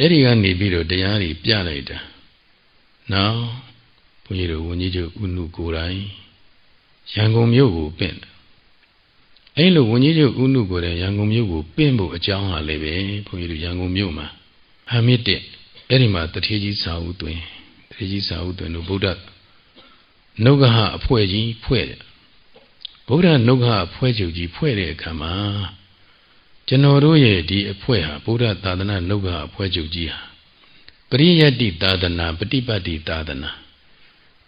အဲ့ဒီကနေပြီးတော့တရားတွေပြလိုက်တာနောက်ဘုန်းကြီးတို့ဝန်ကြီးချုပ်ဥနုကိုယ်တိုင်ရန်ကုန်မြို့ကိုပင့်တယ်အဲ့လိုဝန်ကြီးချုပ်ဥနုကိုယ်တိုင်ရန်ကုန်မြို့ကိုပင့်ဖို့အကြောင်းဟာလည်းပဲဘုန်းကြီးတို့ရန်ကုန်မြို့မှာဟမစ်တဲ့အဲ့ဒီမှာတထေကြီးစာဥသွင်းတထေကြီးစာဥသွင်းတို့ဗုဒ္ဓနှုတ်ကဟအဖွဲ့ကြီးဖွဲ့တယ်ဗုဒ္ဓနှုတ်ကဟအဖွဲ့ချုပ်ကြီးဖွဲ့တဲ့အခါမှာ ကျွန်တော်တို့ရဲ့ဒီအဖွဲ့ဟာဗုဒ္ဓသာသနာနှုတ်ကဟအဖွဲ့ချုပ်ကြီးဟာပရိယတ္တိသာသနာပฏิပတ်တိသာသနာ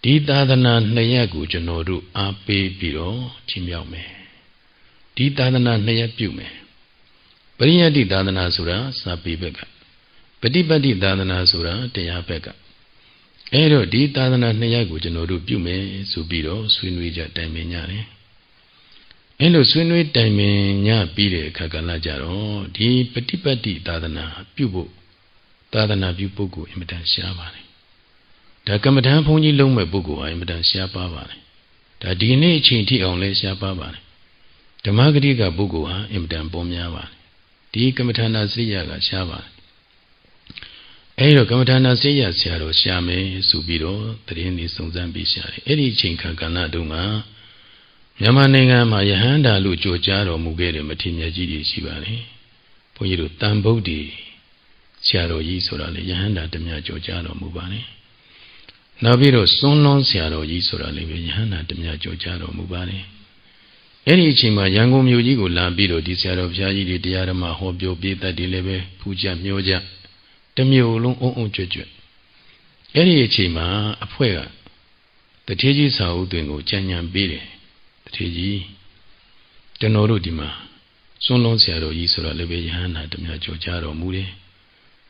ဒီသာသနာနှစ်ရပ်ကိုကျွန်တော်တို့အားပေးပြီးတော့ချီးမြှောက်မယ်ဒီသာသနာနှစ်ရပ်ပြုမယ်ပရိယတ္တိသာသနာဆိုတာစာပေဘက်ကပฏิပတ်တိသာသနာဆိုတာတရားဘက်ကအဲတော့ဒီသာသနာနှစ်ရပ်ကိုကျွန်တော်တို့ပြုမယ်ဆိုပြီးတော့ဆွေးနွေးကြတိုင်ပင်ကြတယ် အဲလိုဆွေးနွေးတိုင်ပင်ညပြီးတဲ့အခါကလည်းကြတော့ဒီပฏิပတ်တိသာသနာပြုဖို့သာသနာပြုပုဂ္ဂိုလ်အင်မတန်ရှားပါတယ်ဒါကမ္မဋ္ဌာန်းဘုန်းကြီးလုံးမဲ့ပုဂ္ဂိုလ်ဟာအင်မတန်ရှားပါပါတယ်ဒါဒီနေ့အချိန်ထိအောင်လဲရှားပါပါတယ်ဓမ္မဂတိကပုဂ္ဂိုလ်ဟာအင်မတန်ပေါ်များပါတယ်ဒီကမ္မဋ္ဌာန်းစရိယကရှားပါတယ်အဲဒီတော့ကမ္မဋ္ဌာန်းစေရဆရာတော်ရှာမယ်ဆိုပြီးတော့တရင်နေစုံစမ်းပြီးရှာတယ်အဲ့ဒီအချိန်ခါကဏ္ဍတုန်းက မြန်မာနိုင်ငံမှာယဟန္တာလို့ကြိုကြားတော်မူခဲ့တဲ့မထေရမြတ်ကြီးတွေရှိပါတယ်ဘုန်းကြီးတို့တန်ဗုဒ္ဓီဆရာတော်ကြီးဆိုတာလေယဟန္တာတမြကြိုကြားတော်မူပါတယ်နောက်ပြီးတော့စွန်းလွန်ဆရာတော်ကြီးဆိုတာလေယဟန္တာတမြကြိုကြားတော်မူပါတယ်အဲ့ဒီအချိန်မှာရန်ကုန်မြို့ကြီးကိုလာပြီးတော့ဒီဆရာတော်ဘုရားကြီးတွေတရားဓမ္မဟောပြောပြတတ်တယ်လည်းပဲဖူးကြမျောကြတမျိုးလုံးအုံအုံကြွကြွအဲ့ဒီအချိန်မှာအဖွဲ့ကတထေးကြီးစာအုပ်တွင်ကိုကြံညံပေးတယ် တထေးကြီးကျွန်တော်တို့ဒီမှာစွန်းလုံးဆရာတော်ကြီးဆိုတော့လည်းပဲယဟန္တာတမကြောကြတော်မူတယ်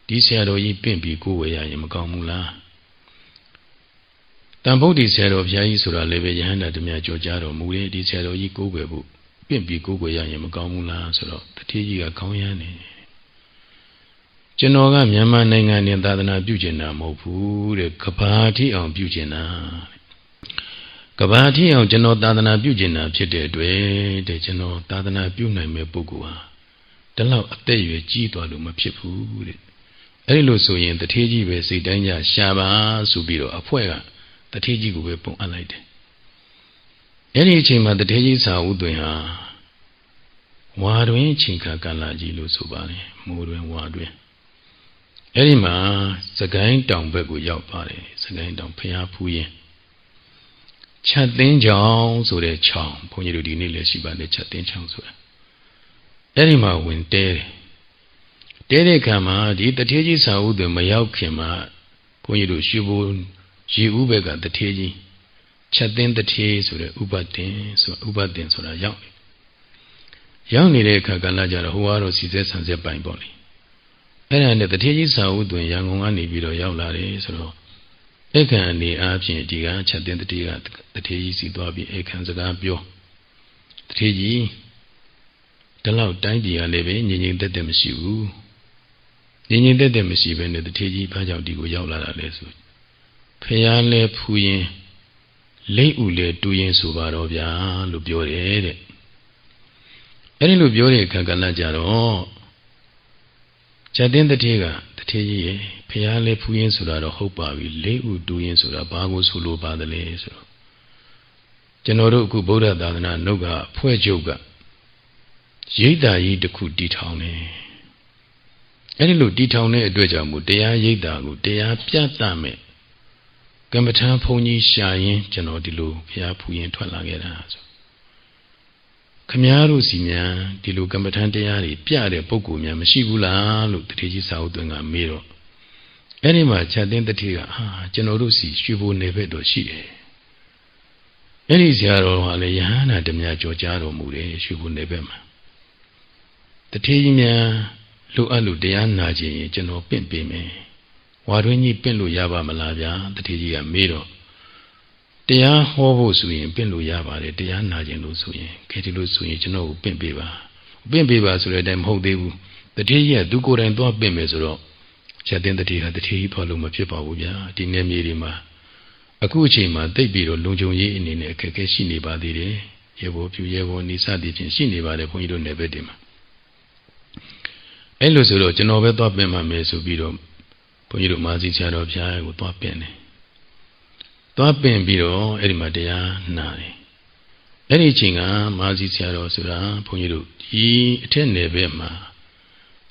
ဒီဆရာတော်ကြီးပင့်ပြီးကိုယ်ဝယ်ရရင်မကောင်းဘူးလားတန်ဗုဒ္ဓဆရာတော်ဘုရားကြီးဆိုတာလည်းပဲယဟန္တာတမကြောကြတော်မူတယ်ဒီဆရာတော်ကြီးကိုယ်ွယ်ဖို့ပင့်ပြီးကိုယ်ွယ်ရရင်မကောင်းဘူးလားဆိုတော့တထေးကြီးကခေါင်းရမ်းနေတယ်ကျွန်တော်ကမြန်မာနိုင်ငံနဲ့သာသနာပြုကျင်တာမဟုတ်ဘူးတဲ့ကဘာထိအောင်ပြုကျင်တာ ကဘာထိအောင်ကျွန်တော်သာသနာပြုကျင်တာဖြစ်တဲ့အတွက်တဲ့ကျွန်တော်သာသနာပြုနိုင်မဲ့ပုဂ္ဂိုလ်ဟာဒီလောက်အသက်အရွယ်ကြီးသွားလို့မဖြစ်ဘူးတဲ့အဲ့လိုဆိုရင်တထေးကြီးပဲစိတ်တိုင်းကြရှာပါဆိုပြီးတော့အဖွဲ့ကတထေးကြီးကိုပဲပုံအပ်လိုက်တယ်အဲ့ဒီအချိန်မှာတထေးကြီးစာဥသွင်ဟာဝါတွင်ချိန်ခါကာလကြီးလို့ဆိုပါလေမိုးတွင်ဝါတွင်အဲ့ဒီမှာစကိုင်းတောင်ဘက်ကိုရောက်ပါတယ်စကိုင်းတောင်ဖျားဖူးရင် ချက်သိန်းချောင်းဆိုတဲ့ချောင်းဘုန်းကြီးတို့ဒီနေ့လည်းရှိပါတယ်ချက်သိန်းချောင်းဆိုတာအဲ့ဒီမှာဝင်တဲတယ်တဲတဲ့ခံမှာဒီတထေးကြီးစာဦးတွေမရောက်ခင်မှာဘုန်းကြီးတို့ရွှေဘိုရေဦးဘက်ကတထေးကြီးချက်သိန်းတထေးဆိုတဲ့ဥပတင်ဆိုဥပတင်ဆိုတာရောက်ရောက်နေတဲ့အခါကလည်းကြတော့ဟိုကတော့စီစဲဆန်ဆက်ပိုင်ပေါ့လေအဲ့ဒါနဲ့တထေကြီးစာဥသွင်ရန်ကုန်ကနေပြီးတော့ရောက်လာတယ်ဆိုတော့ အခန့်အနေအားဖြင့်ဒီကချက်တင်တတိကတထေကြီးစီသွားပြီးအခန့်စကားပြောတထေကြီးဒီလောက်တိုင်းပြည်ကလည်းပဲငြိမ်ငြိမ်သက်သက်မရှိဘူးငြိမ်ငြိမ်သက်သက်မရှိဘဲနဲ့တထေကြီးဘာကြောင့်ဒီကိုရောက်လာတာလဲဆိုဖះလဲဖူရင်လိမ့်ဥလဲတူရင်ဆိုပါတော့ဗျာလို့ပြောတယ်တဲ့အဲ့ဒီလိုပြောတဲ့အခါကလည်းကြတော့ ဇတ်တင်းတတိကတတိကြီးရဲ့ဖះလဲဖူးရင်ဆိုတာတော့ဟုတ်ပါပြီလေးဥတူရင်ဆိုတာဘာကိုဆိုလိုပါသလဲဆိုတော့ကျွန်တော်တို့အခုဗုဒ္ဓသာသနာနှုတ်ကဖွဲ့ချုပ်ကရိတ်တာကြီးတစ်ခုတီထောင်တယ်အဲ့ဒီလိုတီထောင်တဲ့အတွက်ကြောင့်မို့တရားရိတ်တာကိုတရားပြသမယ်ကမ္မထံဘုန်းကြီးရှာရင်ကျွန်တော်ဒီလိုဘုရားဖူရင်ထွက်လာခဲ့တာဆို ခမားတို့စီများဒီလိုကမ္မထန်တရားတွေပြတဲ့ပုံကူများမရှိဘူးလားလို့တတိကြီးစာအုပ်သွင်းကမေးတော့အဲ့ဒီမှာချက်သိန်းတတိကဟာကျွန်တော်တို့စီရွှေဘိုနယ်ဘက်တော့ရှိတယ်အဲ့ဒီဆရာတော်ကလည်းယဟန္တာတမကြောကြားတော်မူတယ်ရွှေဘိုနယ်ဘက်မှာတတိကြီးများလိုအပ်လို့တရားနာခြင်းရင်ကျွန်တော်ပင့်ပေးမယ်ဝါတွင်းကြီးပင့်လို့ရပါမလားဗျာတတိကြီးကမေးတော့ တရားဟောဖို့ဆိုရင်ပင့်လို့ရပါတယ်တရားနာခြင်းလို့ဆိုရင်ခဲဒီလို့ဆိုရင်ကျွန်တော်ကိုပင့်ပေးပါပင့်ပေးပါဆိုတဲ့အတိုင်းမဟုတ်သေးဘူးတတိယသူကိုယ်တိုင်သွားပင့်မယ်ဆိုတော့ချက်တင်တတိဟာတတိကြီးဖော်လို့မဖြစ်ပါဘူးဗျာဒီနေမြေတွေမှာအခုအချိန်မှာတိတ်ပြီးတော့လုံခြုံရေးအနေနဲ့အခက်အခဲရှိနေပါသေးတယ်ရေဘောပြူရေဘောနေစသည်ဖြင့်ရှိနေပါတယ်ဘုန်းကြီးတို့နယ်ဘက်တွေမှာအဲ့လိုဆိုတော့ကျွန်တော်ပဲသွားပင်မှမယ်ဆိုပြီးတော့ဘုန်းကြီးတို့မာစီဆရာတော်ဘုရားကိုသွားပင်တယ် သွားပင်ပြီးတော့အဲ့ဒီမှာတရားနာတယ်အဲ့ဒီအချိန်ကမာစီဆရာတော်ဆိုတာဘုန်းကြီးတို့ဒီအထက်နယ်ဘက်မှာ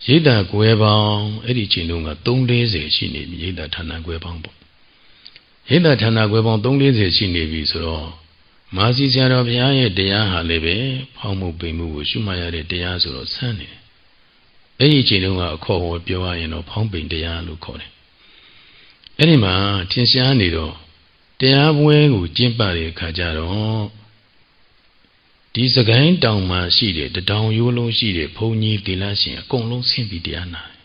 ရိတ်တာကွဲပေါင်းအဲ့ဒီအချိန်တုန်းက340ရှိနေပြီရိတ်တာဌာနကွဲပေါင်းပေါ့ရိတ်တာဌာနကွဲပေါင်း340ရှိနေပြီဆိုတော့မာစီဆရာတော်ဘုရားရဲ့တရားဟာလည်းပဲဖောင်းမှုပိန်မှုကိုရှုမှတ်ရတဲ့တရားဆိုတော့ဆန်းနေတယ်အဲ့ဒီအချိန်တုန်းကအခေါ်ဟောပြောရရင်တော့ဖောင်းပိန်တရားလို့ခေါ်တယ်အဲ့ဒီမှာထင်ရှားနေတော့ တရားပွဲကိုကျင့်ပတဲ့အခါကျတော့ဒီစကိုင်းတောင်မှာရှိတဲ့တတောင်ရိုးလုံးရှိတဲ့ဘုံကြီးတိလရှင်အကုန်လုံးဆင်းပြီးတရားနာတယ်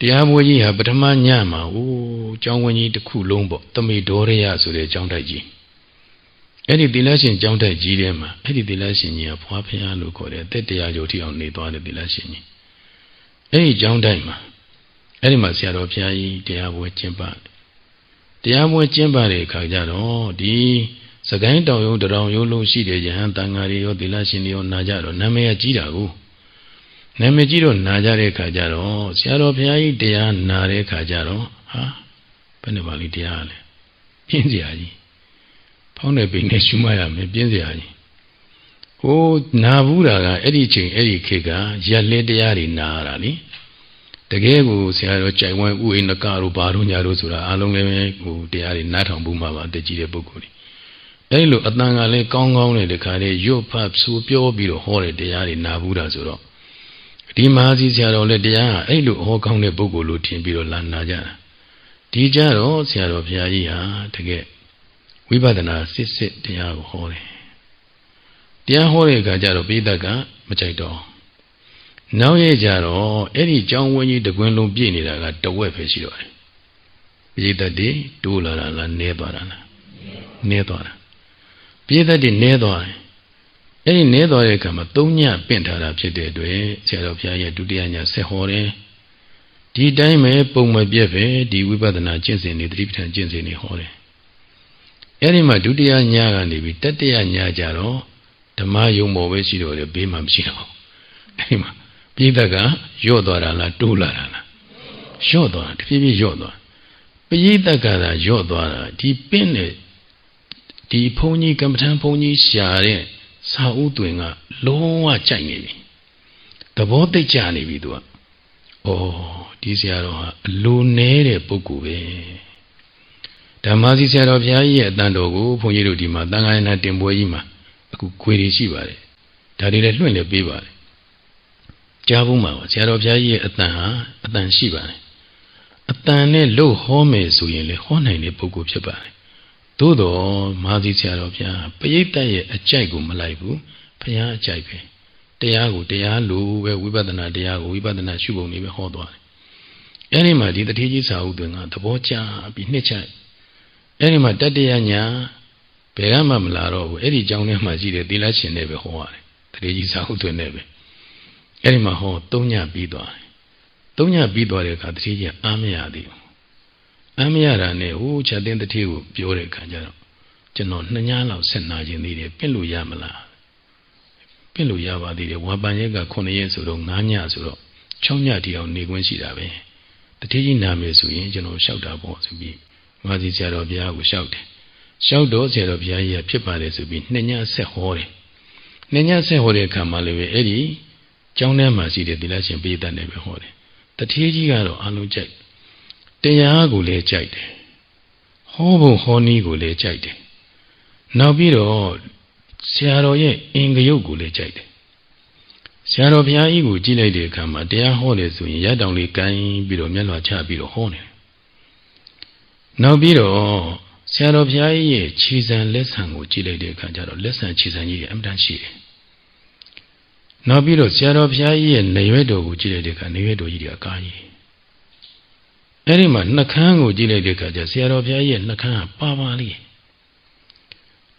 တရားပွဲကြီးဟာပထမညမှာဟိုးကျောင်းဝင်းကြီးတစ်ခုလုံးပေါ့တမေဒေါရယဆိုတဲ့ကျောင်းတိုက်ကြီးအဲ့ဒီတိလရှင်ကျောင်းတိုက်ကြီးထဲမှာအဲ့ဒီတိလရှင်ကြီးကဖွားဖျားလို့ခေါ်တယ်အသက်တရားကျော်ထိအောင်နေသွားတဲ့တိလရှင်ကြီးအဲ့ဒီကျောင်းတိုက်မှာအဲ့ဒီမှာဆရာတော်ဘုရားကြီးတရားပွဲကျင်းပတ ရားပွဲကျင်းပတဲ့အခါကျတော့ဒီစကိုင်းတောင်ယုံတရောင်ယုံလုံးရှိတဲ့ယဟန်တန်ဃာတွေရောသီလရှင်တွေရောနာကြတော့နာမည်ကကြီးတာကိုနာမည်ကြီးတော့နာကြတဲ့အခါကျတော့ဆရာတော်ဘုရားကြီးတရားနာတဲ့အခါကျတော့ဟာဘယ်နဲ့ပါလိတရားလဲပြင်းစရာကြီးဖောင်းတဲ့ပိန်နဲ့ရှုမှတ်ရမယ်ပြင်းစရာကြီးဟိုးနာဘူးတာကအဲ့ဒီချိန်အဲ့ဒီခေတ်ကရက်လက်တရားတွေနာရတာလေ တကယ်ကိုဆရာတော်ကြိုင်ဝမ်ဥအိနကတို့ဘာတို့ညာတို့ဆိုတာအားလုံးလည်းဟိုတရားတွေနားထောင်ဖို့မှာပါတကြီးတဲ့ပုဂ္ဂိုလ်တွေအဲ့လိုအတန်ကလည်းကောင်းကောင်းနဲ့တခါလေရွတ်ဖတ်ဆိုပြောပြီးတော့ဟောတဲ့တရားတွေနာဘူးတာဆိုတော့ဒီမဟာစီဆရာတော်လည်းတရားဟာအဲ့လိုဟောကောင်းတဲ့ပုဂ္ဂိုလ်လို့ထင်ပြီးတော့လာနာကြတာဒီကြတော့ဆရာတော်ဘုရားကြီးဟာတကယ်ဝိပဿနာစစ်စစ်တရားကိုဟောတယ်တရားဟောတဲ့အခါကျတော့ပိဋကမကြိုက်တော့ နောက်ရကြတော့အဲ့ဒီကြောင်းဝင်းကြီးတကွင်းလုံးပြည့်နေတာကတဝက်ပဲရှိတော့တယ်ပိဋကတိတိုးလာတာလားနည်းသွားတာလားနည်းသွားတာပြည့်သက်တည်နဲသွားတယ်အဲ့ဒီနဲသွားတဲ့အခါမှာသုံးညပင့်ထားတာဖြစ်တဲ့အတွက်ဆရာတော်ဘုရားရဲ့ဒုတိယညဆက်ဟောတယ်ဒီတိုင်းပဲပုံမပြတ်ပဲဒီဝိပဿနာကျင့်စဉ်တွေသတိပဋ္ဌာန်ကျင့်စဉ်တွေဟောတယ်အဲ့ဒီမှာဒုတိယညကနေပြီးတတိယညကြတော့ဓမ္မယုံပေါ်ပဲရှိတော့တယ်ဘေးမှာမရှိတော့အဲ့ဒီမှာ ပြိဿကယော့သွားတာလားတိုးလာတာလားယော့သွားတာတဖြည်းဖြည်းယော့သွားပရိသတ်ကသာယော့သွားတာဒီပင့်တဲ့ဒီဘုန်းကြီးကမ္မထံဘုန်းကြီးရှာတဲ့စာဥတွင်ကလုံးဝကြိုက်နေပြီသဘောသိကြနေပြီသူကဩဒီဆရာတော်ဟာအလိုနဲတဲ့ပုဂ္ဂိုလ်ပဲဓမ္မစီဆရာတော်ဘုရားကြီးရဲ့အတန်တော်ကိုဘုန်းကြီးတို့ဒီမှာတန်ခါရဏတင်ပွဲကြီးမှာအခုခွေတွေရှိပါတယ်ဒါတွေလည်းလွှင့်လည်းပေးပါတယ် ကြားဘူးမှာပါဆရာတော်ဘုရားကြီးရဲ့အတန်ဟာအတန်ရှိပါတယ်အတန်နဲ့လို့ဟောမယ်ဆိုရင်လေဟောနိုင်တဲ့ပုဂ္ဂိုလ်ဖြစ်ပါတယ်သို့တော်မာသီဆရာတော်ဘုရားပရိသတ်ရဲ့အကြိုက်ကိုမလိုက်ဘူးဘုရားအကြိုက်ပဲတရားကိုတရားလိုပဲဝိပဿနာတရားကိုဝိပဿနာရှုပုံလေးပဲဟောသွားတယ်အဲ့ဒီမှာဒီတတိကြီးစာဥတွင်ကသဘောကျပြီးနှစ်ချိုက်အဲ့ဒီမှာတတ္တယညာဘယ်ကမှမလာတော့ဘူးအဲ့ဒီကြောင်းထဲမှာရှိတဲ့သီလရှင်တွေပဲဟောရတယ်တတိကြီးစာဥတွင်နဲ့ပဲ အဲ့ဒီမှာဟောသုံးညပြီးသွားတယ်သုံးညပြီးသွားတဲ့အခါတတိကြီးအားမရသေးဘူးအမ်းမရတာနဲ့ဟိုးချက်သိန်းတတိကိုပြောတဲ့အခါကျတော့ကျွန်တော်နှစ်ညလောက်ဆက်နာခြင်းသေးတယ်ပြင့်လို့ရမလားပြင့်လို့ရပါသေးတယ်ဝါပန်ရက်က9ရက်ဆိုတော့9ညဆိုတော့6ညတီအောင်နေခွင့်ရှိတာပဲတတိကြီးနာမယ်ဆိုရင်ကျွန်တော်လျှောက်တာပေါ့ဆိုပြီးမာစီဆရာတော်ဘုရားကိုလျှောက်တယ်လျှောက်တော့ဆရာတော်ဘုရားကြီးကဖြစ်ပါတယ်ဆိုပြီးနှစ်ညဆက်ဟောတယ်နှစ်ညဆက်ဟောတဲ့အခါမှာလည်းပဲအဲ့ဒီ ကျောင်းထဲမှာရှိတဲ့သီလရှင်ပိဋကတ်နဲ့ပဲဟောတယ်တတိကြီးကတော့အလုံးကြိုက်တရားကိုလည်းကြိုက်တယ်ဟောဖို့ဟောနည်းကိုလည်းကြိုက်တယ်နောက်ပြီးတော့ဆရာတော်ရဲ့အင်္ဂယုတ်ကိုလည်းကြိုက်တယ်ဆရာတော်ဘုရားကြီးကိုကြည့်လိုက်တဲ့အခါမှာတရားဟောတယ်ဆိုရင်ရတောင်လေးကိုင်းပြီးတော့မျက်လွှာချပြီးတော့ဟောနေတယ်နောက်ပြီးတော့ဆရာတော်ဘုရားကြီးရဲ့ခြေစံလက်ဆံကိုကြည့်လိုက်တဲ့အခါကျတော့လက်ဆံခြေစံကြီးအမှန်တန်ရှိတယ် နောက်ပြီးတော့ဆရာတော်ဘုရားကြီးရဲ့နေရွက်တော်ကိုကြည့်လိုက်တဲ့အခါနေရွက်တော်ကြီးတွေအကားကြီးအဲ့ဒီမှာနှကန်းကိုကြည့်လိုက်တဲ့အခါကျဆရာတော်ဘုရားကြီးရဲ့နှကန်းကပါပါလေး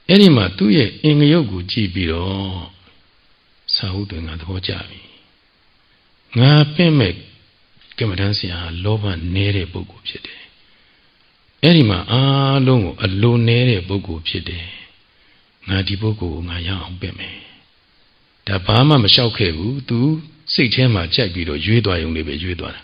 အဲ့ဒီမှာသူ့ရဲ့အင်္ဂယုတ်ကိုကြည့်ပြီးတော့သာဟုတွင်ကသဘောကျပြီငါပင့်မဲ့ကမ္မဋ္ဌာန်းဆရာဟာလောဘနည်းတဲ့ပုဂ္ဂိုလ်ဖြစ်တယ်အဲ့ဒီမှာအားလုံးကိုအလိုနည်းတဲ့ပုဂ္ဂိုလ်ဖြစ်တယ်ငါဒီပုဂ္ဂိုလ်ကိုငါရအောင်ပင့်မယ် ဒါဘာမှမလျှောက်ခဲ့ဘူးသူစိတ်ထဲမှာကြိုက်ပြီးတော့ရွေးသွားရုံလေးပဲရွေးသွားတာ